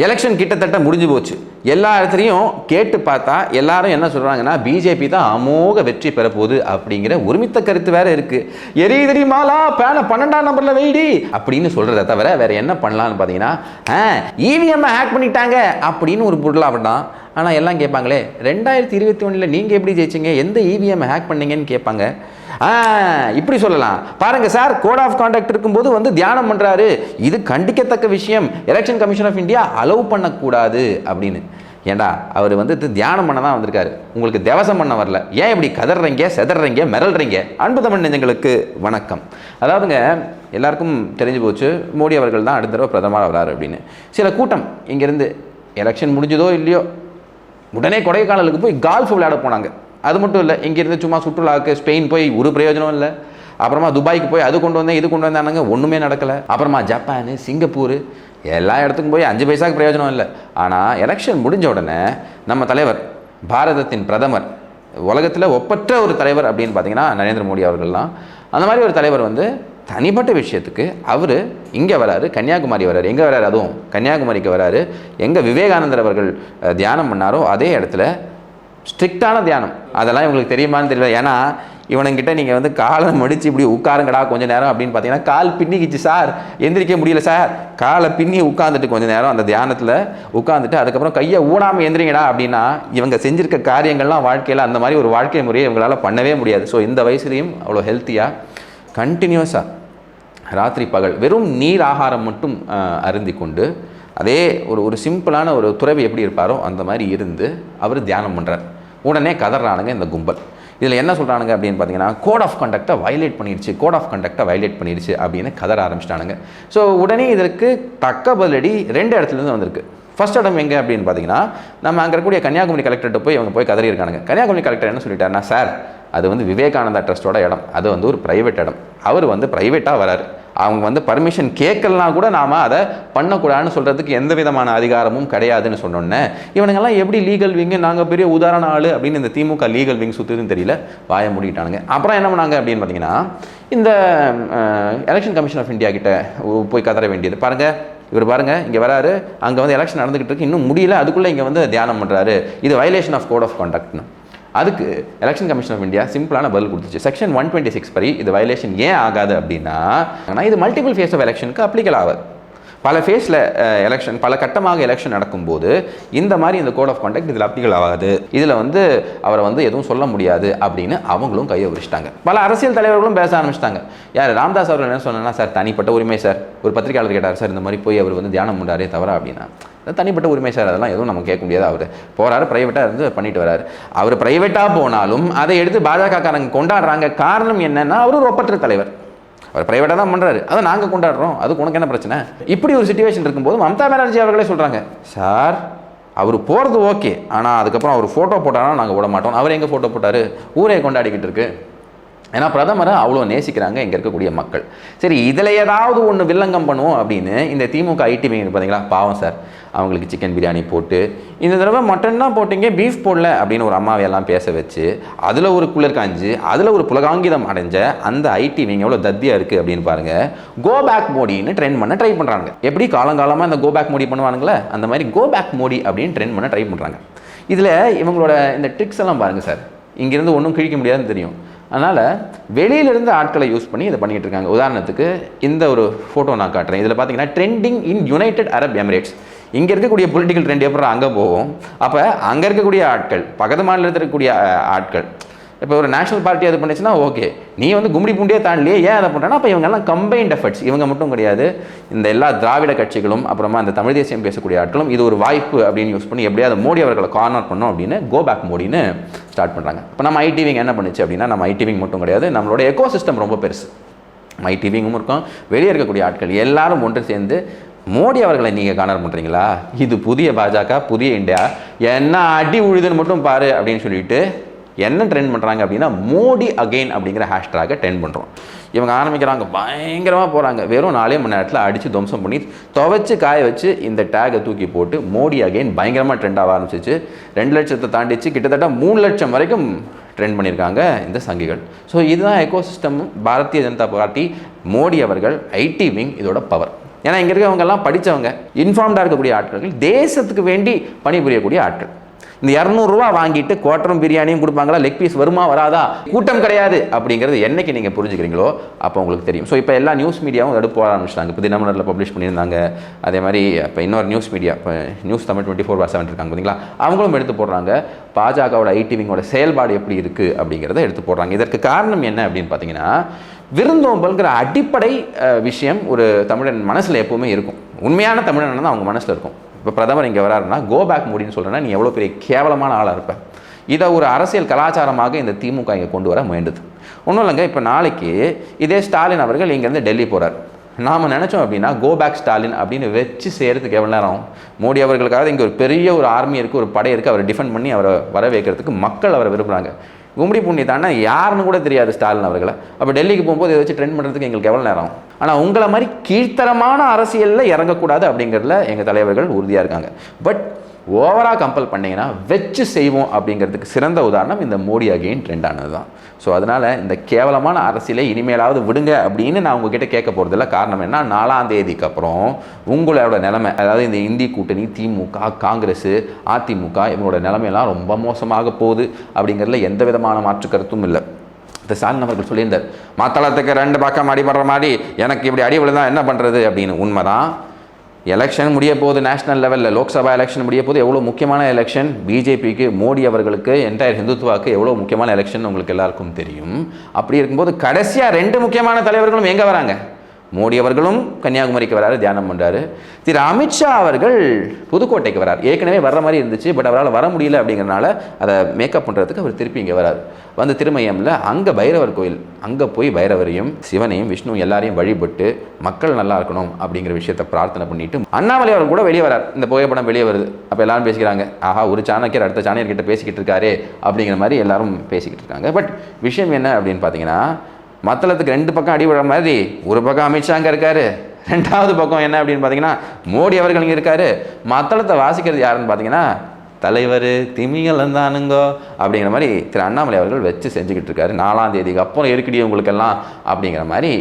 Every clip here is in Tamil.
எலெக்ஷன் கிட்டத்தட்ட முடிஞ்சு போச்சு. எல்லா இடத்துலையும் கேட்டு பார்த்தா எல்லாரும் என்ன சொல்கிறாங்கன்னா பிஜேபி தான் அமோக வெற்றி பெறப்போகுது அப்படிங்கிற ஒருமித்த கருத்து வேற இருக்கு. எரிய தெரியுமாலா பேனை பன்னெண்டாம் நம்பர்ல வெயிடி அப்படின்னு சொல்கிறத தவிர வேற என்ன பண்ணலான்னு பார்த்தீங்கன்னா இவிஎம் ஹேக் பண்ணிட்டாங்க அப்படின்னு ஒரு பொருளாகட்டான் ஆனால் எல்லாம் கேட்பாங்களே ரெண்டாயிரத்தி இருபத்தி ஒன்றில் நீங்கள் எப்படி ஜெயிச்சீங்க? எந்த இவிஎம் ஹேக் பண்ணீங்கன்னு கேட்பாங்க. இப்படி சொல்லலாம். பாருங்க சார் கோட் ஆஃப் கான்டாக்ட் இருக்கும்போது வந்து தியானம் பண்ணுறாரு இது கண்டிக்கத்தக்க விஷயம். Election commission of India allow பண்ணக்கூடாது அப்படின்னு. ஏண்டா அவர் வந்து தியானம் பண்ண தான் வந்திருக்காரு. உங்களுக்கு தேவசம் பண்ண வரல. ஏன் இப்படி கதறீங்க செதறீங்க மிரள்றீங்க? அன்பு தமிழ் நெஞ்சங்களுக்கு வணக்கம். அதாவதுங்க எல்லாருக்கும் தெரிஞ்சு போச்சு. மோடி அவர்கள் தான் அடுத்த தடவை பிரதமர் வராரு அப்படின்னு. சில கூட்டம் இங்கேருந்து எலெக்ஷன் முடிஞ்சதோ இல்லையோ உடனே கொடைக்கானலுக்கு போய் கால்ஃப் விளையாட போனாங்க. அது மட்டும் இல்லை இங்கேருந்து சும்மா சுற்றுலாவுக்கு ஸ்பெயின் போய் ஒரு பிரயோஜனம் இல்லை. அப்புறமா துபாய்க்கு போய் அது கொண்டு வந்தேன் இது கொண்டு வந்தானுங்க ஒன்றுமே நடக்கலை. அப்புறமா ஜப்பானு சிங்கப்பூர் எல்லா இடத்துக்கும் போய் அஞ்சு பைசாக்கு பிரயோஜனம் இல்லை. ஆனால் எலெக்ஷன் முடிஞ்ச உடனே நம்ம தலைவர் பாரதத்தின் பிரதமர் உலகத்தில் ஒப்பற்ற ஒரு தலைவர் அப்படின்னு பார்த்தீங்கன்னா நரேந்திர மோடி அவர்கள்லாம். அந்த மாதிரி ஒரு தலைவர் வந்து தனிப்பட்ட விஷயத்துக்கு அவர் இங்கே வராரு கன்னியாகுமரி வராரு. எங்கே வராரு? அதுவும் கன்னியாகுமரிக்கு வராரு. எங்கே விவேகானந்தர் அவர்கள் தியானம் பண்ணாரோ அதே இடத்துல ஸ்ட்ரிக்டான தியானம். அதெல்லாம் இவங்களுக்கு தெரியுமான்னு தெரியல. ஏன்னா இவனுங்கிட்ட நீங்கள் வந்து காலை மடித்து இப்படி உட்காருங்கடா கொஞ்ச நேரம் அப்படின்னு பார்த்தீங்கன்னா கால் பின்னிக்கிச்சு சார். எந்திரிக்க முடியல சார். காலை பின்னி உட்காந்துட்டு கொஞ்சம் நேரம் அந்த தியானத்தில் உட்காந்துட்டு அதுக்கப்புறம் கையை ஊடாமல் எந்திரிங்கடா அப்படின்னா இவங்க செஞ்சிருக்க காரியங்கள்லாம் வாழ்க்கையில் அந்த மாதிரி ஒரு வாழ்க்கை முறையை இவங்களால் பண்ணவே முடியாது. ஸோ இந்த வயசுலேயும் அவ்வளோ ஹெல்த்தியாக கண்டினியூஸாக ராத்திரி பகல் வெறும் நீர் ஆகாரம் மட்டும் அருந்தி கொண்டு அதே ஒரு ஒரு சிம்பிளான ஒரு துறவி எப்படி இருப்பாரோ அந்த மாதிரி இருந்து அவர் தியானம் பண்ணுறார் உடனே கதறானுங்க இந்த கும்பல். இதில் என்ன சொல்கிறானுங்க அப்படின்னு பார்த்தீங்கன்னா கோட் ஆஃப் கண்டக்டை வயலேட் பண்ணிடுச்சு கோட் ஆஃப் கண்டக்டை வயலேட் பண்ணிடுச்சு அப்படின்னு கதற ஆரம்பிச்சிட்டானுங்க. ஸோ உடனே இதற்கு தக்க பதிலடி ரெண்டு இடத்துலேருந்து வந்திருக்கு. ஃபர்ஸ்ட் இடம் எங்கே அப்படின்னு பார்த்தீங்கன்னா நம்ம அங்கே இருக்கக்கூடிய கன்னியாகுமரி கலெக்டர்கிட்ட போய் அவங்க போய் கதறி இருக்கானுங்க. கன்னியாகுமரி கலெக்டர் என்ன சொல்லிட்டாருன்னா சார் அது வந்து விவேகானந்தா ட்ரஸ்ட்டோட இடம். அது வந்து ஒரு ப்ரைவேட் இடம். அவர் வந்து ப்ரைவேட்டாக வராரு. அவங்க வந்து பர்மிஷன் கேட்கலனா கூட நாம் அதை பண்ணக்கூடாதுன்னு சொல்கிறதுக்கு எந்த விதமான அதிகாரமும் கிடையாதுன்னு சொன்னோன்னே இவனுங்கெல்லாம் எப்படி லீகல் விங்கு நாங்கள் பெரிய உதாரண ஆள் அப்படின்னு இந்த திமுக லீகல் விங் சுற்றுதுன்னு தெரியல வாய மூடிட்டானுங்க. அப்புறம் என்ன பண்ணாங்க அப்படின்னு பார்த்தீங்கன்னா இந்த எலெக்ஷன் கமிஷன் ஆஃப் இந்தியா கிட்ட போய் கதற வேண்டியது. பாருங்கள் இவர் பாருங்க இங்கே வராரு அங்கே வந்து எலெக்ஷன் நடந்துக்கிட்டு இருக்கு. இன்னும் முடியல அதுக்குள்ளே இங்கே வந்து தியானம் பண்ணுறாரு இது வயலேஷன் ஆஃப் கோட் ஆஃப் கான்டக்ட்னு அதுக்கு எலெக்ஷன் கமிஷன் ஆஃப் இந்தியா சிம்பிளான பதில் கொடுத்துச்சு. செக்ஷன் ஒன் டுவெண்ட்டி சிக்ஸ் படி இது வயலேஷன் ஏன் ஆகாது அப்படின்னா ஆனால் இது மல்டிபிள் ஃபேஸ் ஆஃப் எலெக்ஷனுக்கு அப்ளிகல் ஆகாது. பல ஃபேஸில் எலெக்ஷன் பல கட்டமாக எலெக்ஷன் நடக்கும்போது இந்த மாதிரி இந்த கோட் ஆஃப் கான்டாக்ட் இதில் அப்ளிகல் ஆகாது. இதில் வந்து அவரை வந்து எதுவும் சொல்ல முடியாது அப்படின்னு அவங்களும் கையை விரிச்சிட்டாங்க பல அரசியல் தலைவர்களும் பேச ஆரம்பிச்சிட்டாங்க. யார் ராம்தாஸ் அவர்கள் என்ன சொன்னா சார் தனிப்பட்ட உரிமை சார். ஒரு பத்திரிகையாளர் கேட்டார் சார் இந்த மாதிரி போய் அவர் வந்து தியானம் பண்ணாரே தவறா? அப்படின்னா தனிப்பட்ட உரிமை சார் அதெல்லாம் எதுவும் நம்ம கேட்க முடியாது. அவர் போகிறாரு ப்ரைவேட்டாக இருந்து பண்ணிட்டு வராரு. அவர் ப்ரைவேட்டாக போனாலும் அதை எடுத்து பாஜகக்காரங்க கொண்டாடுறாங்க காரணம் என்னன்னா அவர் ஒரு ஒப்பற்ற தலைவர். அவர் ப்ரைவேட்டாக தான் பண்ணுறாரு அதை நாங்கள் கொண்டாடுறோம். அதுக்கு உனக்கு என்ன பிரச்சனை? இப்படி ஒரு சுச்சுவேஷன் இருக்கும்போது மம்தா பானர்ஜி அவர்களே சொல்கிறாங்க சார் அவர் போகிறது ஓகே ஆனால் அதுக்கப்புறம் அவர் ஃபோட்டோ போட்டாலும் நாங்கள் விட மாட்டோம். அவர் எங்கே ஃபோட்டோ போட்டார்? ஊரே கொண்டாடிக்கிட்டு இருக்கு. ஏன்னா பிரதமரை அவ்வளோ நேசிக்கிறாங்க இங்கே இருக்கக்கூடிய மக்கள். சரி இதில் ஏதாவது ஒன்று வில்லங்கம் பண்ணுவோம் அப்படின்னு இந்த திமுக ஐடி மீன் பார்த்தீங்களா பாவம் சார். அவங்களுக்கு சிக்கன் பிரியாணி போட்டு இந்த தடவை மட்டன் தான் போட்டீங்க பீஃப் போடல அப்படின்னு ஒரு அம்மாவையெல்லாம் பேச வச்சு அதில் ஒரு குளிர் காஞ்சு அதில் ஒரு புலகாங்கிதம் அடைஞ்ச அந்த ஐடி நீங்கள் எவ்வளோ தத்தியாக இருக்குது அப்படின்னு பாருங்கள் கோ பேக் மோடின்னு ட்ரெண்ட் பண்ண ட்ரை பண்ணுறாங்க எப்படி காலங்காலமாக இந்த கோ பேக் மோடி பண்ணுவானுங்களே? அந்த மாதிரி கோ பேக் மோடி அப்படின்னு ட்ரெண்ட் பண்ண ட்ரை பண்ணுறாங்க இதில் இவங்களோட இந்த ட்ரிக்ஸ் எல்லாம் பாருங்கள் சார். இங்கேருந்து ஒன்றும் கிழிக்க முடியாதுன்னு தெரியும். அதனால் வெளியிலிருந்து ஆட்களை யூஸ் பண்ணி இதை பண்ணிகிட்டு இருக்காங்க. உதாரணத்துக்கு இந்த ஒரு ஃபோட்டோ நான் காட்டுறேன். இதில் பார்த்தீங்கன்னா trending in United Arab Emirates இங்கே இருக்கக்கூடிய பொலிட்டிக்கல் ட்ரெண்ட் எப்படி அங்கே போகும்? அப்போ அங்கே இருக்கக்கூடிய ஆட்கள் பக்கத்து மாநிலத்தில் இருக்கக்கூடிய ஆட்கள் இப்போ ஒரு நேஷனல் பார்ட்டி அது பண்ணுச்சுன்னா ஓகே நீ வந்து கும்மிடி பூண்டியே தாண்டலையே ஏன் அதை பண்ணுறேன்னா அப்போ இவங்கெல்லாம் கம்பைன்ட் எஃபர்ட்ஸ் இவங்க மட்டும் கிடையாது. இந்த எல்லா திராவிட கட்சிகளும் அப்புறமா அந்த தமிழ் தேசியம் பேசக்கூடிய ஆட்களும் இது ஒரு வாய்ப்பு அப்படின்னு யூஸ் பண்ணி எப்படியாவது மோடி அவர்களை கார்னர் பண்ணோம் அப்படின்னு கோ பேக் மோடின்னு ஸ்டார்ட் பண்ணுறாங்க இப்போ நம்ம ஐடிவிங் என்ன பண்ணுச்சு அப்படின்னா நம்ம ஐடிவிங் மட்டும் கிடையாது நம்மளோட எக்கோ சிஸ்டம் ரொம்ப பெருசு. ஐடிவிங்கும் இருக்கும் வெளியே இருக்கக்கூடிய ஆட்கள் எல்லாரும் ஒன்று சேர்ந்து மோடி அவர்களை நீங்கள் கார்னர் பண்ணுறீங்களா இது புதிய பாஜக புதிய இந்தியா. என்ன அடி உழுதுன்னு மட்டும் பாரு அப்படின்னு சொல்லிட்டு என்ன ட்ரெண்ட் பண்ணுறாங்க அப்படின்னா மோடி அகைன் அப்படிங்கிற ஹேஷ்டாகை ட்ரெண்ட் பண்ணுறோம் இவங்க ஆரம்பிக்கிறாங்க பயங்கரமாக போகிறாங்க வெறும் நாலே மணி நேரத்தில் அடித்து துவம்சம் பண்ணி துவைச்சு காய வச்சு இந்த டேகை தூக்கி போட்டு மோடி அகைன் பயங்கரமாக ட்ரெண்ட் ஆக ஆரம்பிச்சிச்சு. ரெண்டு லட்சத்தை தாண்டிச்சு. கிட்டத்தட்ட மூணு லட்சம் வரைக்கும் ட்ரெண்ட் பண்ணியிருக்காங்க இந்த சங்கிகள். ஸோ இதுதான் எக்கோசிஸ்டம் பாரதிய ஜனதா பார்ட்டி மோடி அவர்கள் ஐடி விங் இதோட பவர் ஏன்னா இங்கே இருக்கிறவங்கெல்லாம் படித்தவங்க இன்ஃபார்ம்டாக இருக்கக்கூடிய ஆட்கள் தேசத்துக்கு வேண்டி பணிபுரியக்கூடிய ஆட்கள். இந்த இரநூறுவா வாங்கிட்டு குவாட்டரும் பிரியாணியும் கொடுப்பாங்களா? லெக் பீஸ் வருமா வராதா? கூட்டம் கிடையாது அப்படிங்கிறது என்னைக்கு நீங்கள் புரிஞ்சுக்கிறீங்களோ அப்போ உங்களுக்கு தெரியும். ஸோ இப்போ எல்லா நியூஸ் மீடியாவும் எடுப்பு போட ஆரம்பிச்சிட்டாங்க. இப்போ தினமலரில் பப்ளிஷ் பண்ணியிருந்தாங்க. அதே மாதிரி இப்போ இன்னொரு நியூஸ் மீடியா இப்போ news Tamil twenty four by seven இருக்காங்க பார்த்தீங்களா அவங்களும் எடுத்து போடுறாங்க. பாஜகவோட ஐடிவிங்கோட செயல்பாடு எப்படி இருக்குது அப்படிங்கிறத எடுத்து போடுறாங்க. இதற்கு காரணம் என்ன அப்படின்னு பார்த்தீங்கன்னா விருந்தோம்பல்ங்கிற அடிப்படை விஷயம் ஒரு தமிழன் மனசில் எப்போவுமே இருக்கும். உண்மையான தமிழன் தான் அவங்க மனசில் இருக்கும். இப்போ பிரதமர் இங்கே வராருன்னா கோ பேக் மோடின்னு சொல்கிறேன்னா நீ எவ்வளோ பெரிய கேவலமான ஆளாக இருப்ப. இதை ஒரு அரசியல் கலாச்சாரமாக இந்த திமுக இங்கே கொண்டு வர முயன்றது. ஒன்றும் இல்லைங்க இப்போ நாளைக்கு இதே ஸ்டாலின் அவர்கள் இங்கேருந்து டெல்லி போகிறார் நாம் நினச்சோம் அப்படின்னா கோ பேக் ஸ்டாலின் அப்படின்னு வச்சு செய்கிறதுக்கு எவ்வளோ நேரம் மோடி அவர்களுக்காக இங்கே ஒரு பெரிய ஒரு ஆர்மி இருக்குது ஒரு படை இருக்குது அவரை டிஃபெண்ட் பண்ணி அவரை வர வைக்கிறதுக்கு மக்கள் அவரை விரும்புகிறாங்க கும்படி புண்ணியத்தானா யாருன்னு கூட தெரியாது ஸ்டாலின் அவர்களை. அப்போ டெல்லிக்கு போகும்போது இதை வச்சு ட்ரெண்ட் பண்ணுறதுக்கு எங்களுக்கு எவ்வளோ நேரம் ஆனால் உங்களை மாதிரி கீழ்த்தரமான அரசியலில் இறங்கக்கூடாது அப்படிங்கிறதுல எங்கள் தலைவர்கள் உறுதியாக இருக்காங்க. பட் ஓவராக கம்பல் பண்ணீங்கன்னா வச்சு செய்வோம் அப்படிங்கிறதுக்கு சிறந்த உதாரணம் இந்த மோடி அகெயின் ட்ரெண்ட் ஆனது தான் ஸோ அதனால் இந்த கேவலமான அரசியலை இனிமேலாவது விடுங்க அப்படின்னு நான் உங்ககிட்ட கேட்க போகிறதில்ல காரணம் என்ன? நாலாம் தேதிக்கு அப்புறம் உங்களோட நிலைமை அதாவது இந்த இந்தி கூட்டணி திமுக காங்கிரஸ் அதிமுக இவங்களோட நிலைமையெல்லாம் ரொம்ப மோசமாக போகுது அப்படிங்கிறதுல எந்த விதமான மாற்று கருத்தும் இல்லை. இந்த ஸ்டாலின் அவர்கள் சொல்லியிருந்தார் மத்தளத்துக்கு ரெண்டு பக்கம் அடிபடுற மாதிரி எனக்கு இப்படி அடி விழுந்தா என்ன பண்ணுறது அப்படின்னு. உண்மைதான். எலெக்ஷன் முடிய போது நேஷனல் லெவலில் லோக்சபா எலெக்ஷன் முடிய போது எவ்வளோ முக்கியமான எலெக்ஷன் பிஜேபிக்கு மோடி அவர்களுக்கு என்டையர் ஹிந்துத்வாவுக்கு எவ்வளோ முக்கியமான எலெக்ஷன் உங்களுக்கு எல்லாருக்கும் தெரியும். அப்படி இருக்கும்போது கடைசியாக ரெண்டு முக்கியமான தலைவர்களும் எங்கே வராங்க? மோடி அவர்களும் கன்னியாகுமரிக்கு வராரு தியானம் பண்ணுறாரு திரு அமித்ஷா அவர்கள் புதுக்கோட்டைக்கு வரார். ஏற்கனவே வர்ற மாதிரி இருந்துச்சு பட் அவரால் வர முடியல அப்படிங்கிறனால அதை மேக்கப் பண்ணுறதுக்கு அவர் திருப்பி இங்கே வரார். வந்து திருமயமில் அங்கே பைரவர் கோயில் அங்கே போய் பைரவரையும் சிவனையும் விஷ்ணு எல்லாரையும் வழிபட்டு மக்கள் நல்லா இருக்கணும் அப்படிங்கிற விஷயத்தை பிரார்த்தனை பண்ணிட்டு அண்ணாமலை அவர் கூட வெளியே வரார். இந்த புகைப்படம் வெளியே வருது. அப்போ எல்லாரும் பேசிக்கிறாங்க ஆஹா ஒரு சாணக்கியர் அடுத்த சாணக்கியர்கிட்ட பேசிக்கிட்டு இருக்காரு அப்படிங்கிற மாதிரி எல்லாரும் பேசிக்கிட்டு இருக்காங்க. பட் விஷயம் என்ன அப்படின்னு பார்த்தீங்கன்னா மத்தளத்துக்கு ரெண்டு பக்கம் அடி விடுற மாதிரி ஒரு பக்கம் அமித்ஷா அங்கே இருக்காரு. ரெண்டாவது பக்கம் என்ன அப்படின்னு பார்த்தீங்கன்னா மோடி அவர்கள் இங்கே இருக்காரு. மத்தளத்தை வாசிக்கிறது யாருன்னு பார்த்தீங்கன்னா தலைவர் திமிங்கலம் தானுங்கோ அப்படிங்கிற மாதிரி திரு அண்ணாமலை அவர்கள் வச்சு செஞ்சுக்கிட்டு இருக்காரு. நாலாம் தேதிக்கு அப்புறம் இருக்குடி உங்களுக்கெல்லாம் அப்படிங்கிற மாதிரி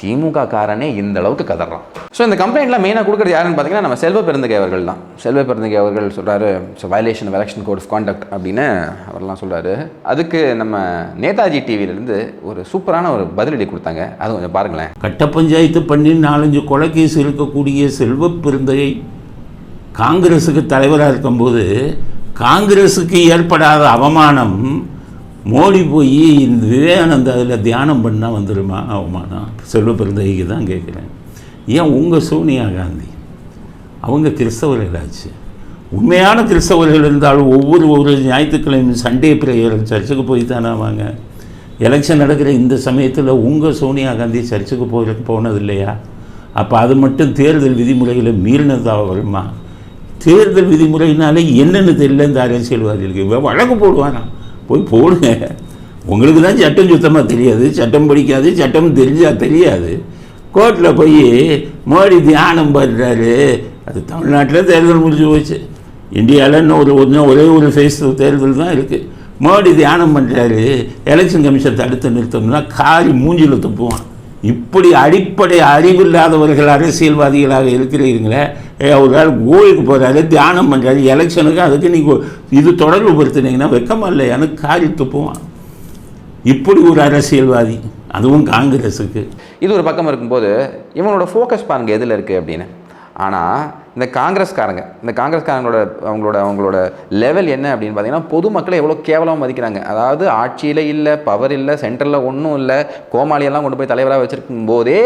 திமுக காரனே இந்த அளவுக்கு கதறான். ஸோ இந்த கம்ப்ளைண்ட்லாம் மெயினாக கொடுக்குறது யாருன்னு பார்த்தீங்கன்னா நம்ம செல்வ பெருந்தகை அவர்கள் தான். செல்வ பெருந்தகை அவர்கள் சொல்கிறாரு so violation of election code of conduct அப்படின்னு அவர்லாம் சொல்கிறாரு அதுக்கு நம்ம நேதாஜி டிவியிலேருந்து ஒரு சூப்பரான ஒரு பதிலடி கொடுத்தாங்க. அது கொஞ்சம் பாருங்களேன். கட்ட பஞ்சாயத்து பண்ணி நாலஞ்சு கொலைகேஸ் இருக்கக்கூடிய செல்வ பெருந்தகை காங்கிரஸுக்கு தலைவராக இருக்கும்போது காங்கிரஸுக்கு ஏற்படாத அவமானம் மோடி போய் இந்த விவேகானந்தா அதில் தியானம் பண்ணால் வந்துருமா அவமானம் செல்வ பெருந்தகைக்கு தான் கேட்குறேன். ஏன் உங்கள் சோனியா காந்தி? அவங்க கிறிஸ்தவர்களாச்சு உண்மையான கிறிஸ்தவர்கள் இருந்தாலும் ஒவ்வொரு ஒரு ஞாயிற்றுக்கிழமை சண்டே பிரேயர் சர்ச்சுக்கு போய் தானே வாங்க? எலெக்ஷன் நடக்கிற இந்த சமயத்தில் உங்கள் சோனியா காந்தி சர்ச்சுக்கு போகிறதுக்கு போனது இல்லையா அப்போ அது மட்டும் தேர்தல் விதிமுறைகளை மீறினதாக வருமா? தேர்தல் விதிமுறையினாலே என்னென்னு தெரியல இந்த அரசியல்வாதிகளுக்கு வழக்கு போடுவானா? போய் போடுங்க உங்களுக்கு தான் சட்டம் சுத்தமாக தெரியாது சட்டம் படிக்காது சட்டம் தெரிஞ்சால் தெரியாது. கோர்ட்டில் போய் மோடி தியானம் பண்ணுறாரு அது தமிழ்நாட்டில் தேர்தல் முடிஞ்சு போச்சு. இந்தியாவில் இன்னும் ஒரு ஒன்றும் ஒரே ஒரு ஃபேஸ் தேர்தல் தான் இருக்குது மோடி தியானம் பண்ணுறாரு எலெக்ஷன் கமிஷன் தடுத்து நிறுத்தம்னா காரி மூஞ்சில் துப்புவான். இப்படி அடிப்படை அறிவில்லாதவர்கள் அரசியல்வாதிகளாக இருக்கிறீங்களே ஒரு ஆள் கோயிலுக்கு போகிறாரு தியானம் பண்ணுறாரு எலெக்ஷனுக்கு அதுக்கு நீங்கள் இது தொடர்பு படுத்துனீங்கன்னா வெக்கமா இல்லை எனக்கு காரி துப்புவான். இப்படி ஒரு அரசியல்வாதி அதுவும் காங்கிரஸுக்கு. இது ஒரு பக்கம் இருக்கும்போது இவனோட ஃபோக்கஸ் பாருங்க எதில் இருக்குது அப்படின்னு. ஆனால் இந்த காங்கிரஸ்காரங்க இந்த காங்கிரஸ்காரங்களோட அவங்களோட அவங்களோட லெவல் என்ன அப்படின்னு பார்த்தீங்கன்னா பொதுமக்களை எவ்வளோ கேவலமாக மதிக்கிறாங்க. அதாவது ஆட்சியில் இல்லை பவர் இல்லை சென்டரில் ஒன்றும் இல்லை கோமாளியெல்லாம் கொண்டு போய் தலைவராக வச்சுருக்கும் போதே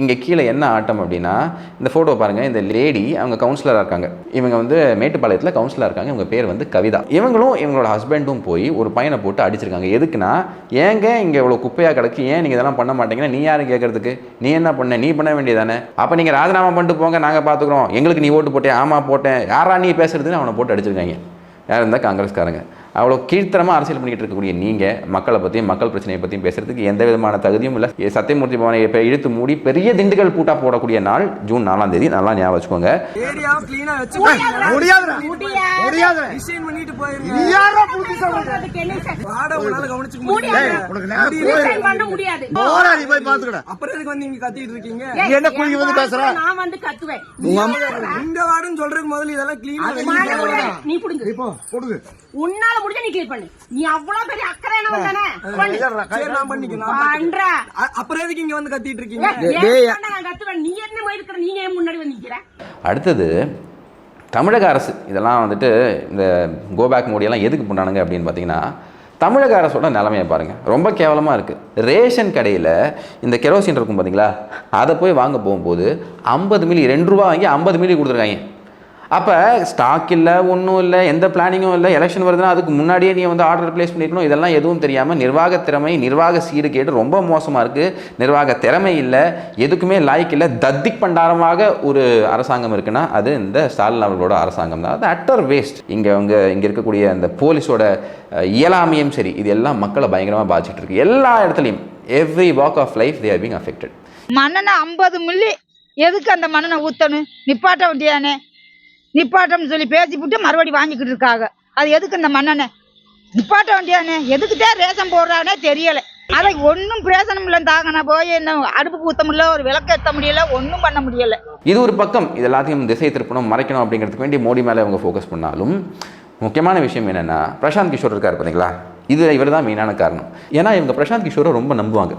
இங்கே கீழே என்ன ஆட்டம் அப்படின்னா இந்த ஃபோட்டோ பாருங்கள் இந்த லேடி அவங்க கவுன்சிலராக இருக்காங்க. இவங்க வந்து மேட்டுப்பாளையத்தில் கவுன்சிலராக இருக்காங்க. இவங்க பேர் வந்து கவிதா. இவங்களும் இவங்களோட ஹஸ்பண்டும் போய் ஒரு பையனை போட்டு அடிச்சிருக்காங்க. எதுக்குன்னா ஏங்க இங்கே இவ்வளோ குப்பையாக கிடக்கு? ஏன் நீங்கள் இதெல்லாம் பண்ண மாட்டீங்கன்னா நீ யாரும் கேட்கறதுக்கு நீ என்ன பண்ண? நீ பண்ண வேண்டியதானே? அப்போ நீங்கள் ராஜினாமா பண்ணிட்டு போங்க நாங்கள் பார்த்துக்குறோம் எங்களுக்கு நீ ஓட்டு போட்டேன் ஆமாம் போட்டேன். யாரா நீ பேசுறதுன்னு அவனை போட்டு அடிச்சிருக்காங்க. யார் இருந்தால் காங்கிரஸ்காரங்க. அவ்வளோ கீழ்த்தரமாக அரசியல் பண்ணிக்கிட்டு இருக்கக்கூடிய நீங்கள் மக்களை பற்றியும் மக்கள் பிரச்சனையை பற்றியும் பேசுறதுக்கு எந்த விதமான தகுதியும் இல்லை. சத்தியமூர்த்தி பவனை இப்போ இழுத்து மூடி பெரிய திண்டுக்கல் பூட்டா போடக்கூடிய நாள் ஜூன் நாலாம் தேதி. நல்லா ஞாபகம் வச்சுக்கோங்க. என்ன வந்து? நான் வந்து கத்துவேன். இந்த வார்டுன்னு சொல்றதுக்கு முதல்ல இதெல்லாம் கிளீனா பண்ண முடியாது. நீ புடுங்கு. இப்போ கொடுங்க உன்னால முடிஞ்ச நீ கிளியர் பண்ணு. நீ அவ்வளவு பெரிய அக்கறை என்ன சரி நான். பண்ற. அப்புறம் எதுக்கு இங்க வந்து கத்திட்டு இருக்கீங்க? நான் கத்துவேன். நீ என்ன மாதிரி இருக்கிற நீ ஏன் முன்னாடி வந்து நிக்கிற? அடுத்தது தமிழக அரசு. இதெல்லாம் வந்துட்டு இந்த கோபேக் மோடியெல்லாம் எதுக்கு பண்ணானுங்க அப்படின்னு பார்த்தீங்கன்னா தமிழக அரசோட நிலைமையை பாருங்கள் ரொம்ப கேவலமாக இருக்குது ரேஷன் கடையில் இந்த கெரோசின் இருக்கும் பார்த்தீங்களா அதை போய் வாங்க போகும்போது ஐம்பது மில்லி ரெண்டு ரூபா வாங்கி ஐம்பது மில்லி கொடுத்துருக்காங்க. அப்போ ஸ்டாக் இல்லை ஒன்றும் இல்லை எந்த பிளானிங்கும் இல்லை எலெக்ஷன் வருதுன்னா அதுக்கு முன்னாடியே நீ வந்து ஆர்டர் பிளேஸ் பண்ணிருக்கணும். இதெல்லாம் எதுவும் தெரியாமல் நிர்வாக திறமை நிர்வாக சீர்கேடு ரொம்ப மோசமாக இருக்குது நிர்வாக திறமை இல்லை எதுக்குமே லாய்க்கு இல்லை. தத்திக் பண்டாரமாக ஒரு அரசாங்கம் இருக்குன்னா அது இந்த ஸ்டாலின் அவர்களோட அரசாங்கம் தான். அது அட்டர் வேஸ்ட் இங்கே அவங்க இங்கே இருக்கக்கூடிய அந்த போலீஸோட இயலாமையும் சரி இது எல்லாம் மக்களை பயங்கரமாக பாதிச்சிட்டு இருக்கு. எல்லா இடத்துலையும் every walk of life they are being affected மண்ணெண்ணை ஐம்பது மில்லி எதுக்கு அந்த மண்ணெண்ணை ஊற்றணும் நிப்பாட்ட வேண்டியானே நிப்பாட்டம்னு சொல்லி பேசிவிட்டு மறுபடி வாங்கிக்கிட்டு இருக்காங்க. அது எதுக்கு இந்த மண்ணெண்ணெய் நிப்பாட்ட வேண்டியானே எதுக்குதான் ரேஷன் போடுறானே தெரியலை. அதை ஒன்றும் பிரயோசனம் இல்லை தாங்கண்ணா போய் என்ன அடுப்புக்கு ஊற்ற முடியல ஒரு விளக்கு ஏற்ற முடியல ஒன்றும் பண்ண முடியல. இது ஒரு பக்கம். இது எல்லாத்தையும் திசை திருப்பணும் மறைக்கணும் அப்படிங்கிறதுக்கு வேண்டி மோடி மேலே அவங்க ஃபோக்கஸ் பண்ணாலும் முக்கியமான விஷயம் என்னென்னா பிரசாந்த் கிஷோர் இருக்கார் பார்த்தீங்களா இது இவர் தான் மெயினான காரணம். ஏன்னா இவங்க பிரசாந்த் கிஷோரை ரொம்ப நம்புவாங்க.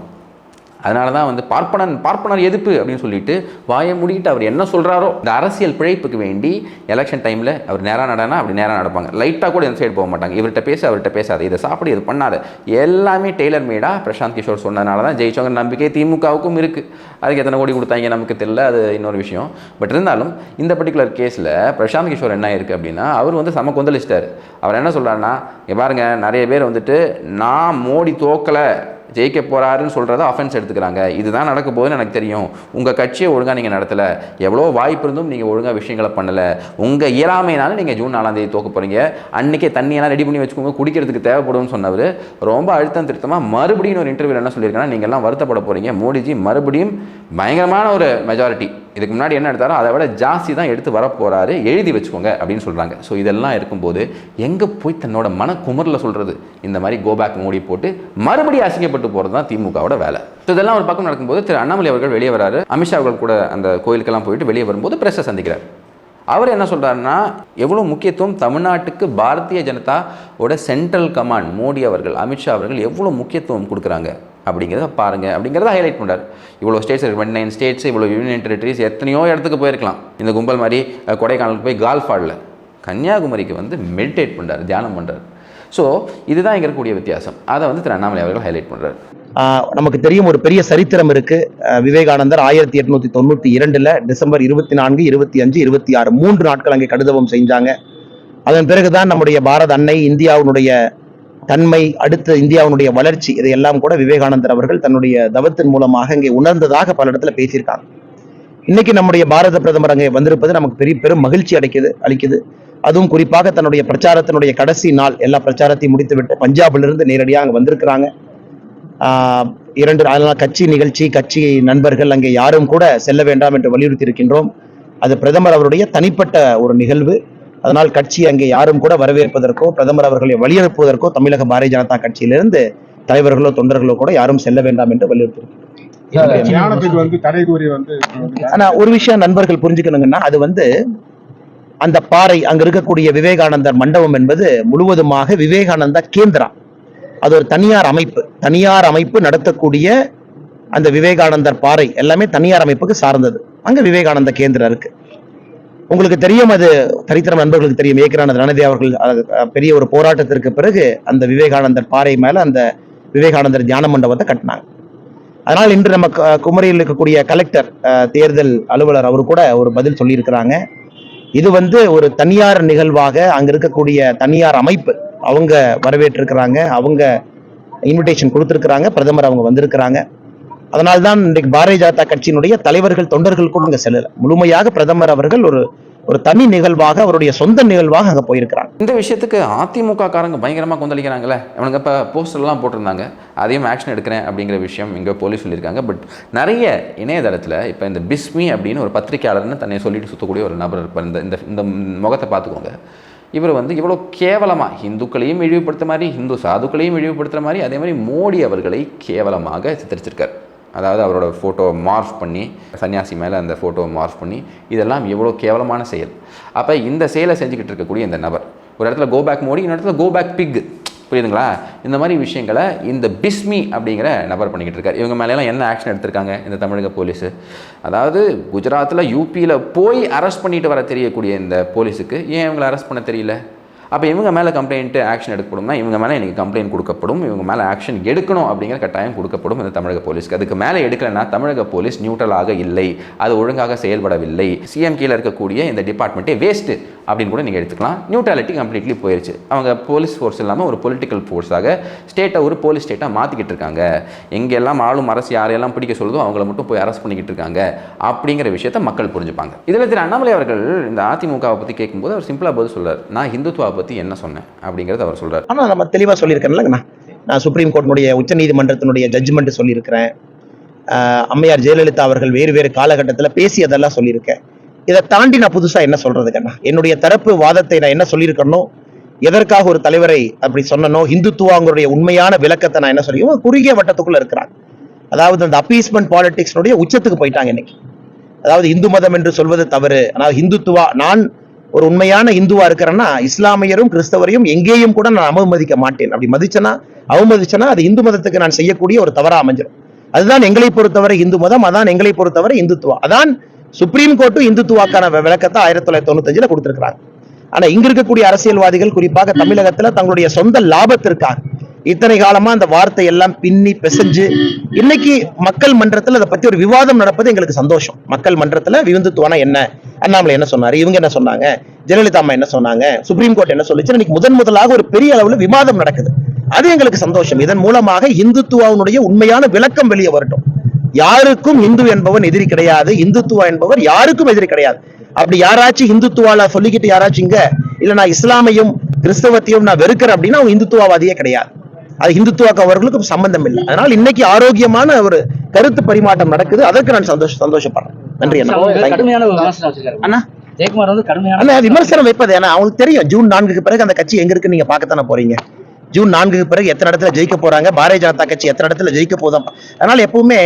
அதனால தான் வந்து பார்ப்பனன் பார்ப்பனர் எதிர்ப்பு அப்படின்னு சொல்லிட்டு வாயை மூடிக்கிட்டு அவர் என்ன சொல்கிறாரோ இந்த அரசியல் பிழைப்புக்கு வேண்டி எலெக்ஷன் டைமில் அவர் நேராக நடனா அப்படி நேராக நடப்பாங்க. லைட்டாக கூட இந்த சைடு போக மாட்டாங்க. இவர்கிட்ட பேச அவர்கிட்ட பேசாது. இதை சாப்பிடு இது பண்ணாது. எல்லாமே டெய்லர் மேடாக பிரசாந்த் கிஷோர் சொன்னதுனால தான் ஜெயிச்சவங்க நம்பிக்கை திமுகவுக்கும் இருக்குது அதுக்கு எத்தனை கோடி கொடுத்தாங்க நமக்கு தெரியல அது இன்னொரு விஷயம். பட் இருந்தாலும் இந்த பர்டிகுலர் கேஸில் பிரசாந்த் கிஷோர் என்ன இருக்குது அப்படின்னா அவர் வந்து சம கொந்தளிச்சிட்டார். அவர் என்ன சொல்கிறாருன்னா இங்கே பாருங்கள் நிறைய பேர் வந்துட்டு நான் மோடி தோக்கலை. ஜெயிக்க போகிறாருன்னு சொல்கிறத அஃபென்ஸ் எடுத்துக்கிறாங்க. இதுதான் நடக்க போகுதுன்னு எனக்கு தெரியும். உங்கள் கட்சியை ஒழுங்காக நீங்கள் நடத்தலை. எவ்வளோ வாய்ப்பு இருந்தும் நீங்கள் ஒழுங்காக விஷயங்களை பண்ணலை. உங்கள் இயலாமையினால நீங்கள் ஜூன் நாலாம் தேதி தோக்க போகிறீங்க அன்றைக்கே தண்ணியெல்லாம் ரெடி பண்ணி வச்சுக்கோங்க. குடிக்கிறதுக்கு தேவைப்படும்னு சொன்னவர் ரொம்ப அழுத்தம் திருத்தமாக மறுபடியும் ஒரு இன்டர்வியூ என்ன சொல்லியிருக்கேன்னா நீங்கள் எல்லாம் வருத்தப்பட போகிறீங்க மோடிஜி மறுபடியும் பயங்கரமான ஒரு மெஜாரிட்டி இதுக்கு முன்னாடி என்ன எடுத்தாரோ அதை விட ஜாஸ்தி தான் எடுத்து வரப்போகிறாரு எழுதி வச்சுக்கோங்க அப்படின்னு சொல்கிறாங்க ஸோ இதெல்லாம் இருக்கும்போது எங்கே போய் தன்னோட மனக்குமரில் சொல்கிறது இந்த மாதிரி கோபேக் மூடி போட்டு மறுபடியும் அசிங்கப்பட்டு போகிறது தான் திமுகவோட வேலை. ஸோ இதெல்லாம் ஒரு பக்கம் நடக்கும்போது திரு அண்ணாமலை அவர்கள் வெளியே வராரு. அமித்ஷா அவர்கள் கூட அந்த கோயிலுக்கெல்லாம் போயிட்டு வெளியே வரும்போது பிரஸை சந்திக்கிறார். அவர் என்ன சொல்கிறாருன்னா எவ்வளோ முக்கியத்துவம் தமிழ்நாட்டுக்கு பாரதிய ஜனதாவோட சென்ட்ரல் கமாண்ட் மோடி அவர்கள் அமித்ஷா அவர்கள் எவ்வளோ முக்கியத்துவம் கொடுக்குறாங்க? அப்படிங்கிறத பாருங்க. அப்படிங்கிறத ஹைலைட் பண்ணுறாரு இவ்வளோ ஸ்டேட்ஸ் இருக்கு. டுவெண்ட்டி நைன் ஸ்டேட்ஸ் இவ்வளோ யூனியன் டெரிட்டரிஸ் எத்தனையோ இடத்துக்கு போயிருக்கலாம். இந்த கும்பல் மாதிரி கொடைக்கானலுக்கு போய் கால்ஃப் ஆடல. கன்னியாகுமரிக்கு வந்து மெடிடேட் பண்ணுறாரு தியானம் பண்ணுறாரு ஸோ இதுதான் இங்கே இருக்கக்கூடிய வித்தியாசம். அதை வந்து திரு அண்ணாமலை அவர்கள் ஹைலைட் பண்ணுறாரு நமக்கு தெரியும் ஒரு பெரிய சரித்திரம் இருக்கு. விவேகானந்தர் ஆயிரத்தி எட்நூத்தி தொண்ணூத்தி இரண்டுல டிசம்பர் இருபத்தி நான்கு இருபத்தி அஞ்சு இருபத்தி ஆறு மூன்று நாட்கள் அங்கே கடுதவம் செஞ்சாங்க. அதன் பிறகுதான் நம்முடைய பாரத அன்னை இந்தியாவினுடைய தன்மை அடுத்த இந்தியாவினுடைய வளர்ச்சி இதையெல்லாம் கூட விவேகானந்தர் அவர்கள் தன்னுடைய தவத்தின் மூலமாக இங்கே உணர்ந்ததாக பல இடத்துல பேசியிருக்காங்க. இன்னைக்கு நம்முடைய பாரத பிரதமர் அங்கே வந்திருப்பது நமக்கு பெரிய பெரும் மகிழ்ச்சி அடைக்குது அளிக்குது. அதுவும் குறிப்பாக தன்னுடைய பிரச்சாரத்தினுடைய கடைசி நாள் எல்லா பிரச்சாரத்தையும் முடித்துவிட்டு பஞ்சாபிலிருந்து நேரடியாக அங்கே வந்திருக்கிறாங்க. இரண்டு அதனால் கட்சி நிகழ்ச்சி கட்சி நண்பர்கள் அங்கே யாரும் கூட செல்ல வேண்டாம் என்று வலியுறுத்தி இருக்கின்றோம் அது பிரதமர் அவருடைய தனிப்பட்ட ஒரு நிகழ்வு. அதனால் கட்சி அங்கே யாரும் கூட வரவேற்பதற்கோ பிரதமர் அவர்களை வலியுறுத்துவதற்கோ தமிழக பாரதிய ஜனதா கட்சியிலிருந்து தலைவர்களோ தொண்டர்களோ கூட யாரும் செல்ல வேண்டாம் என்று வலியுறுத்தி தியானத்துக்கு வந்து தடை கூறி வந்து ஆனா ஒரு விஷயம் நண்பர்கள் புரிஞ்சுக்கணுங்கன்னா அது வந்து அந்த பாறை அங்க இருக்கக்கூடிய விவேகானந்தர் மண்டபம் என்பது முழுவதுமாக விவேகானந்தா கேந்திரா. அது ஒரு தனியார் அமைப்பு. தனியார் அமைப்பு நடத்தக்கூடிய அந்த விவேகானந்தர் பாறை எல்லாமே தனியார் அமைப்புக்கு சார்ந்தது. அங்க விவேகானந்த கேந்திரம் இருக்கு. உங்களுக்கு தெரியும் அது தரித்திரம் நண்பர்களுக்கு தெரியும். ஏக்கரானந்த ரணதே அவர்கள் பெரிய ஒரு போராட்டத்திற்கு பிறகு அந்த விவேகானந்தர் பாறை மேலே அந்த விவேகானந்தர் தியான மண்டபத்தை கட்டினாங்க. அதனால் இன்று நம்ம குமரியில் இருக்கக்கூடிய கலெக்டர் தேர்தல் அலுவலர் அவர் கூட ஒரு பதில் சொல்லியிருக்கிறாங்க. இது வந்து ஒரு தனியார் நிகழ்வாக அங்கே இருக்கக்கூடிய தனியார் அமைப்பு அவங்க வரவேற்றிருக்கிறாங்க. அவங்க இன்விடேஷன் கொடுத்துருக்குறாங்க. பிரதமர் அவங்க வந்திருக்கிறாங்க. அதனால்தான் இன்றைக்கு பாரதிய ஜனதா கட்சியினுடைய தலைவர்கள் தொண்டர்கள் கூட அங்க செல்லல முழுமையாக பிரதமர் அவர்கள் ஒரு ஒரு தனி நிகழ்வாக அவருடைய சொந்த நிகழ்வாக அங்க போயிருக்கிறாங்க. இந்த விஷயத்துக்கு அதிமுக காரங்க பயங்கரமாக கொந்தளிக்கிறாங்களே? அவனுங்க இப்போ போஸ்டர்லாம் போட்டிருந்தாங்க. அதையும் ஆக்ஷன் எடுக்கிறேன் அப்படிங்கிற விஷயம் இங்கே போலீஸ் சொல்லியிருக்காங்க. பட் நிறைய இணையதளத்தில் இப்போ இந்த பிஸ்மி அப்படின்னு ஒரு பத்திரிக்கையாளர்னு தன்னை சொல்லிட்டு சுற்றக்கூடிய ஒரு நபர் இருப்பார் இந்த இந்த இந்த முகத்தை பார்த்துக்கோங்க. இவர் வந்து இவ்வளோ கேவலமாக ஹிந்துக்களையும் இழிவுபடுத்த மாதிரி ஹிந்து சாதுக்களையும் இழிவுபடுத்துகிற மாதிரி அதே மாதிரி மோடி அவர்களை கேவலமாக சித்தரிச்சிருக்கார். அதாவது அவரோட ஃபோட்டோவை மார்ஃப் பண்ணி சன்னியாசி மேலே அந்த ஃபோட்டோவை மார்ஃப் பண்ணி இதெல்லாம் எவ்வளோ கேவலமான செயல். அப்போ இந்த செயலை செஞ்சுக்கிட்டு இருக்கக்கூடிய இந்த நபர் ஒரு இடத்துல கோ பேக் மோடி இன்னொரு இடத்துல கோ பேக் பிக் புரியுதுங்களா? இந்த மாதிரி விஷயங்களை இந்த பிஸ்மி அப்படிங்கிற நபர் பண்ணிக்கிட்டு இருக்காரு. இவங்க மேலெல்லாம் என்ன ஆக்ஷன் எடுத்திருக்காங்க? இந்த தமிழக போலீஸு. அதாவது குஜராத்தில் யூபியில் போய் அரெஸ்ட் பண்ணிட்டு வர தெரியக்கூடிய இந்த போலீஸுக்கு ஏன் இவங்களை அரெஸ்ட் பண்ண தெரியல? அப்போ இவங்க மேலே கம்ப்ளைண்ட்டு ஆக்ஷன் எடுக்கப்படும்னா இவங்க மேலே எனக்கு கம்ப்ளைண்ட் கொடுக்கப்படும். இவங்க மேலே ஆக்ஷன் எடுக்கணும் அப்படிங்கிற கட்டாயம் கொடுக்கப்படும் இந்த தமிழக போலீஸ்க்கு. அதுக்கு மேலே எடுக்கலைன்னா தமிழக போலீஸ் நியூட்ரலாக இல்லை. அது ஒழுங்காக செயல்படவில்லை. சிஎம் கீழே இருக்கக்கூடிய இந்த டிபார்ட்மெண்ட்டே வேஸ்ட்டு அப்படின்னு கூட நீங்கள் எடுத்துக்கலாம். நியூட்ரலிட்டி கம்ப்ளீட்லி போயிடுச்சு அவங்க போலீஸ் ஃபோர்ஸ் இல்லாமல் ஒரு பொலிட்டிக்கல் ஃபோர்ஸாக ஸ்டேட்டை ஒரு போலீஸ் ஸ்டேட்டாக மாற்றிக்கிட்டு இருக்காங்க. எங்கெல்லாம் ஆளும் அரசு யாரையெல்லாம் பிடிக்க சொல்லுதோ அவங்கள மட்டும் போய் அரெஸ்ட் பண்ணிக்கிட்டு இருக்காங்க அப்படிங்கிற விஷயத்தை மக்கள் புரிஞ்சுப்பாங்க. இதில் திரு அண்ணாமலை அவர்கள் இந்த அதிமுகவை பற்றி கேட்கும்போது அவர் சிம்பிளாக பதில் சொல்கிறார் நான் ஹிந்துத்துவா பற்றி என்ன சொன்னேன் அப்படிங்கிறத அவர் சொல்கிறார் ஆனா நம்ம தெளிவா சொல்லியிருக்கேன்லங்கண்ணா நான் சுப்ரீம் கோர்ட்டினுடைய உச்சநீதிமன்றத்தினுடைய ஜட்ஜ்மெண்ட் சொல்லியிருக்கிறேன். ஆஹ் அம்மையார் ஜெயலலிதா அவர்கள் வேறு வேறு காலகட்டத்தில் பேசியதெல்லாம் சொல்லியிருக்கேன். இதை தாண்டி நான் புதுசா என்ன சொல்றதுக்கண்ணா என்னுடைய தரப்பு வாதத்தை நான் என்ன சொல்லியிருக்கணும் எதற்காக ஒரு தலைவரை அப்படி சொன்னனோ ஹிந்துத்துவாங்களுடைய உண்மையான விளக்கத்தை நான் என்ன சொல்லியும் குறுகிய வட்டத்துக்குள்ள இருக்கிறாங்க. அதாவது அந்த அப்பீஸ்மெண்ட் பாலிடிக்ஸ்னுடைய உச்சத்துக்கு போயிட்டாங்க இன்னைக்கு. அதாவது இந்து மதம் என்று சொல்வது தவறு. ஆனால் ஹிந்துத்துவா நான் ஒரு உண்மையான இந்துவா இருக்கிறேன்னா இஸ்லாமியரும் கிறிஸ்தவரையும் எங்கேயும் கூட நான் அவமதிக்க மாட்டேன். அப்படி மதிச்சனா அவமதிச்சனா அது இந்து மதத்துக்கு நான் செய்யக்கூடிய ஒரு தவறா அமைஞ்சிடும் அதுதான் எங்களை பொறுத்தவரை இந்து மதம் அதான் எங்களை பொறுத்தவரை இந்துத்துவா. அதான் சுப்ரீம் கோர்ட்டும் இந்துத்துவாக்கான விளக்கத்தை ஆயிரத்தி தொள்ளாயிரத்தி தொண்ணூத்தஞ்சுல கொடுத்திருக்கிறாங்க ஆனா இங்க இருக்கக்கூடிய அரசியல்வாதிகள் குறிப்பாக தமிழகத்துல தங்களுடைய சொந்த லாபத்திற்காக இத்தனை காலமா அந்த வார்த்தை எல்லாம் பின்னி பிசைஞ்சு இன்னைக்கு மக்கள் மன்றத்துல அதை பத்தி ஒரு விவாதம் நடப்பது எங்களுக்கு சந்தோஷம். மக்கள் மன்றத்துல விருந்துத்துவனா என்ன? அண்ணாமலை என்ன சொன்னாரு? இவங்க என்ன சொன்னாங்க? ஜெயலலிதா அம்மா என்ன சொன்னாங்க? சுப்ரீம் கோர்ட் என்ன சொல்லுச்சு இன்னைக்கு முதன் முதலாக ஒரு பெரிய அளவுல விவாதம் நடக்குது. அது எங்களுக்கு சந்தோஷம். இதன் மூலமாக இந்துத்துவாவுடைய உண்மையான விளக்கம் வெளியே வரட்டும். யாருக்கும் இந்து என்பவன் எதிரி கிடையாது. இந்துத்துவா என்பவர் யாருக்கும் எதிரி கிடையாது. அப்படி யாராச்சும் இந்துத்துவால சொல்லிக்கிட்டு யாராச்சும் இங்க இல்ல நான் இஸ்லாமையும் கிறிஸ்தவத்தையும் நான் வெறுக்கிறேன் அப்படின்னா அவங்க இந்துத்துவவாதியே கிடையாது. அது இந்துத்துவாக்கு அவர்களுக்கும் சம்பந்தம் இல்லை அதனால இன்னைக்கு ஆரோக்கியமான ஒரு கருத்து பரிமாற்றம் நடக்குது. அதற்கு நான் சந்தோஷ சந்தோஷப்படுறேன். நன்றி அண்ணா. ஜெயக்குமார் வந்து கடுமையான அண்ணா விமர்சனம் வைப்பது ஏன்னா அவங்களுக்கு தெரியும். ஜூன் நான்குக்கு பிறகு அந்த கட்சி எங்க இருக்குன்னு நீங்க பார்க்கத்தானே போறீங்க? ஜூன் நான்குக்கு பிறகு எத்தனை இடத்துல ஜெயிக்க போறாங்க? பாரதிய ஜனதா கட்சி எத்தனை இடத்துல ஜெயிக்க போதும் அதனால எப்பவுமே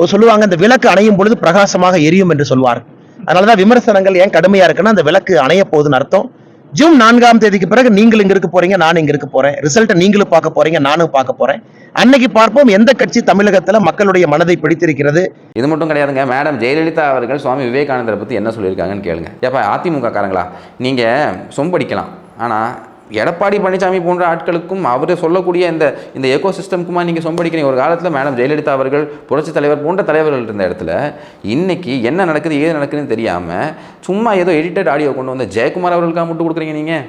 ஒரு சொல்லுவாங்க அந்த விளக்கு அணையும் பொழுது பிரகாசமாக எரியும் என்று சொல்வார். அதனாலதான் விமர்சனங்கள் ஏன் கடுமையா இருக்குன்னா அந்த விளக்கு அணைய போகுதுன்னு அர்த்தம். ஜூன் நான்காம் தேதிக்கு பிறகு நீங்கள் இங்க இருக்க போறீங்க நான் இங்க இருக்க போறேன். ரிசல்ட்டை நீங்களும் பார்க்க போறீங்க நானும் பார்க்க போறேன். அன்னைக்கு பார்ப்போம் எந்த கட்சி தமிழகத்துல மக்களுடைய மனதை பிடித்திருக்கிறது. இது மட்டும் கிடையாதுங்க மேடம் ஜெயலலிதா அவர்கள் சுவாமி விவேகானந்தரை பற்றி என்ன சொல்லியிருக்காங்கன்னு கேளுங்க. ஏப்பா அதிமுக காரங்களா நீங்கள் சொம்படிக்கலாம் ஆனால் எடப்பாடி பழனிசாமி போன்ற ஆட்களுக்கும் அவர் சொல்லக்கூடிய இந்த இந்த ஏகோ சிஸ்டம்க்குமா நீங்கள் சொம்படிக்கிறீங்க. ஒரு காலத்தில் மேடம் ஜெயலலிதா அவர்கள் புரட்சி தலைவர் போன்ற தலைவர்கள் இருந்த இடத்துல இன்றைக்கி என்ன நடக்குது ஏது நடக்குதுன்னு தெரியாமல் சும்மா ஏதோ எடிட்டட் ஆடியோ கொண்டு வந்த ஜெயக்குமார் அவர்களுக்காக மட்டும் கொடுக்குறீங்க நீங்கள்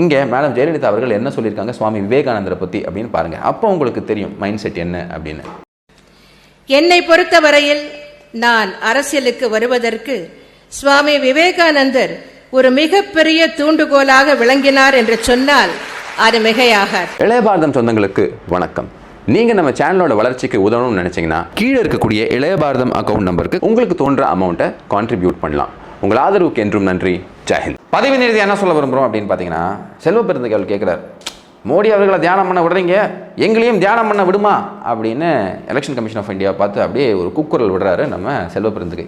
இங்கே மேடம் ஜெயலலிதா அவர்கள் என்ன சொல்லியிருக்காங்க? சுவாமி விவேகானந்தரை பற்றி அப்படின்னு பாருங்கள் அப்போ உங்களுக்கு தெரியும் மைண்ட் செட் என்ன அப்படின்னு. என்னை பொறுத்தவரையில் நான் அரசியலுக்கு வருவதற்கு சுவாமி விவேகானந்தர் ஒரு மிகப்பெரிய தூண்டுகோலாக விளங்கினார் என்று சொன்னால் அது மிகையாகாது. இளையபாரதம் சொந்தங்களுக்கு வணக்கம். நீங்க நம்ம சேனலோட வளர்ச்சிக்கு உதவணும்னு நினைச்சீங்கன்னா கீழே இருக்கக்கூடிய இளையபாரதம் அக்கௌண்ட் நம்பருக்கு உங்களுக்கு தோன்ற அமௌண்ட்டை கான்ட்ரிபியூட் பண்ணலாம். உங்கள் ஆதரவுக்கு என்றும் நன்றி. ஜெயஹிந்த் பதவி நிறுத்தி என்ன சொல்ல விரும்புகிறோம் அப்படின்னு பார்த்தீங்கன்னா செல்வ பெருந்தகைகள் கேட்குறாரு மோடி அவர்களை தியானம் பண்ண விடுறீங்க எங்களையும் தியானம் பண்ண விடுமா? அப்படின்னு எலெக்ஷன் கமிஷன் ஆஃப் இந்தியா பார்த்து அப்படியே ஒரு குக்குரல் விடுறாரு நம்ம செல்வ பெருந்தகை.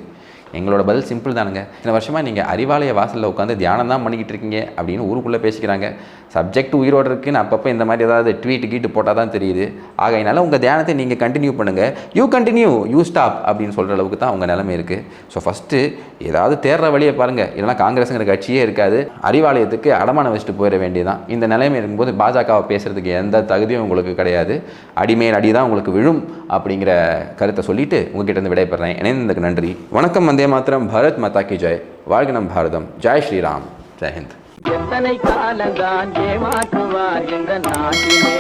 எங்களோட பதில் சிம்பிள் தானுங்க. இத்தனை வருஷமாக நீங்கள் அறிவாலய வாசலில் உட்காந்து தியானம் தான் பண்ணிக்கிட்டு இருக்கீங்க அப்படின்னு ஊருக்குள்ளே பேசிக்கிறாங்க. சப்ஜெக்ட் உயிரோடு இருக்குன்னு அப்பப்போ இந்த மாதிரி ஏதாவது ட்வீட் கீட்டு போட்டால் தான் தெரியுது. ஆகையினால உங்கள் தியானத்தை நீங்கள் கண்டினியூ பண்ணுங்கள் யூ கண்டினியூ யூ ஸ்டாப் அப்படின்னு சொல்கிற அளவுக்கு தான் உங்கள் நிலைமை இருக்குது ஸோ ஃபஸ்ட்டு ஏதாவது தேர்ற வழியை பாருங்கள் இல்லைனா காங்கிரஸுங்கிற கட்சியே இருக்காது. அறிவாலயத்துக்கு அடமானம் வச்சுட்டு போயிட வேண்டியதான் இந்த நிலைமை இருக்கும்போது பாஜகவை பேசுகிறதுக்கு எந்த தகுதியும் உங்களுக்கு கிடையாது. அடிமேல் அடி தான் உங்களுக்கு விழும் அப்படிங்கிற கருத்தை சொல்லிவிட்டு உங்ககிட்ட இருந்து விடைபெறேன் இணைந்ததுக்கு நன்றி. வணக்கம் வந்து மாத்திரம் பாரத் மாதா கி ஜெய் வாழ்க நம் பாரதம் ஜெய் ஸ்ரீராம் ஜெயஹிந்த் எத்தனை காலந்தான் ஏமாற்றுவார் இந்த நாட்டிலே